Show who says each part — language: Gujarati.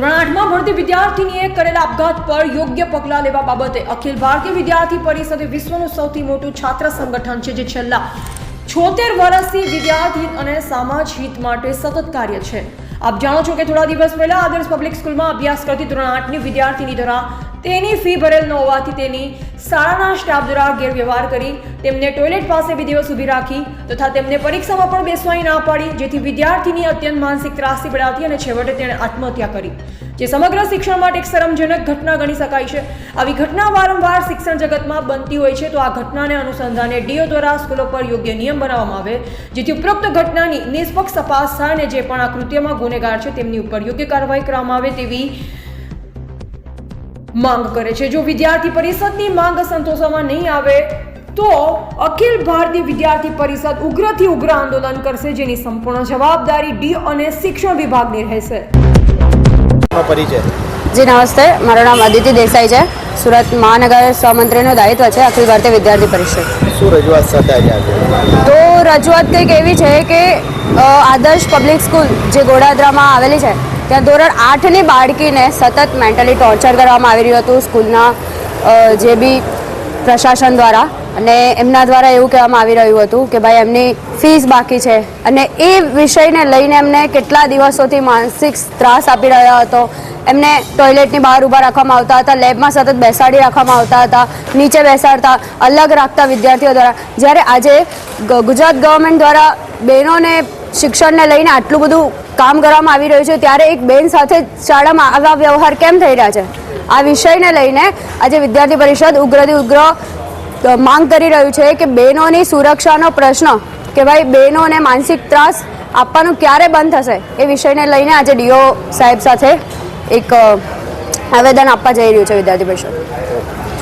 Speaker 1: ભારતીય વિદ્યાર્થીનીએ કરેલા આપઘાત પર યોગ્ય પગલાં લેવા બાબતે અખિલ ભારતીય વિદ્યાર્થી પરિષદ વિશ્વનું સૌથી મોટું છાત્ર સંગઠન છે જે છેલ્લા છોતેર વર્ષથી વિદ્યાર્થી અને સમાજ હિત માટે સતત કાર્ય છે. આપ જાણો છો કે થોડા દિવસ પહેલા આદર્શ પબ્લિક સ્કૂલમાં અભ્યાસ કરતી ધોરણ આઠની વિદ્યાર્થીની દ્વારા તેની ફી ભરેલ ન હોવાથી તેની શાળાના સ્ટાફ દ્વારા ગેરવ્યવહાર કરી તેમને ટોયલેટ પાસે બે દિવસ ઊભી રાખી તથા તેમને પરીક્ષામાં પણ બેસવાની ના પાડી, જેથી વિદ્યાર્થીની અત્યંત માનસિક ત્રાસી પડાતી અને છેવટે તેણે આત્મહત્યા કરી. જે સમગ્ર શિક્ષણ માટે એક શરમજનક ઘટના ગણી શકાય છે. આવી ઘટના વારંવાર શિક્ષણ જગતમાં બનતી હોય છે, તો આ ઘટનાને અનુસંધાને ડીઓ દ્વારા સ્કૂલો પર યોગ્ય નિયમ બનાવવામાં આવે, જેથી ઉપરોક્ત ઘટનાની નિષ્પક્ષ તપાસ થાય અને જે પણ આ કૃત્યમાં ગુનેગાર છે, તેમની ઉપર યોગ્ય કાર્યવાહી કરવામાં આવે તેવી માંગ કરે છે. જો વિદ્યાર્થી પરિષદની માંગ સંતોષવામાં નહીં આવે તો અખિલ ભારતીય વિદ્યાર્થી પરિષદ ઉગ્રથી ઉગ્ર આંદોલન કરશે જેની સંપૂર્ણ જવાબદારી ડી અને શિક્ષણ વિભાગની રહેશે.
Speaker 2: નો પરિચય
Speaker 3: જી નમસ્તે. મારું નામ અદિતિ દેસાઈ છે. સુરત મહાનગર સહમંત્રીનું દાયિત્વ છે અખિલ ભારતીય વિદ્યાર્થી પરિષદ.
Speaker 2: શું રજૂઆત સાથે
Speaker 3: તો રજૂઆત કંઈક એવી છે કે આદર્શ પબ્લિક સ્કૂલ જે ગોડાદરામાં આવેલી છે ત્યાં ધોરણ આઠની બાળકીને સતત મેન્ટલી ટોર્ચર કરવામાં આવી રહ્યું હતું સ્કૂલના જે બી પ્રશાસન દ્વારા. અને એમના દ્વારા એવું કહેવામાં આવી રહ્યું હતું કે ભાઈ એમની ફીસ બાકી છે. અને એ વિષયને લઈને એમને કેટલા દિવસોથી માનસિક ત્રાસ આપી રહ્યા હતો. એમને ટોયલેટની બહાર ઊભા રાખવામાં આવતા હતા લેબમાં સતત બેસાડી રાખવામાં આવતા હતા, નીચે બેસાડતા, અલગ રાખતા વિદ્યાર્થીઓ દ્વારા. જ્યારે આજે ગુજરાત ગવર્મેન્ટ દ્વારા બહેનોને શિક્ષણને લઈને આટલું બધું કામ કરવામાં આવી રહ્યું છે ત્યારે એક બેન સાથે શાળામાં આવા વ્યવહાર કેમ થઈ રહ્યા છે? આ વિષયને લઈને આજે વિદ્યાર્થી પરિષદ ઉગ્રથી ઉગ્ર માંગ કરી રહ્યું છે કે બહેનોની સુરક્ષાનો પ્રશ્ન કે ભાઈ બહેનોને માનસિક ત્રાસ આપવાનું ક્યારે બંધ થશે એ વિષયને લઈને આજે ડીઓ સાહેબ સાથે એક આવેદન આપવા જઈ રહ્યું છે વિદ્યાર્થી પરિષદ.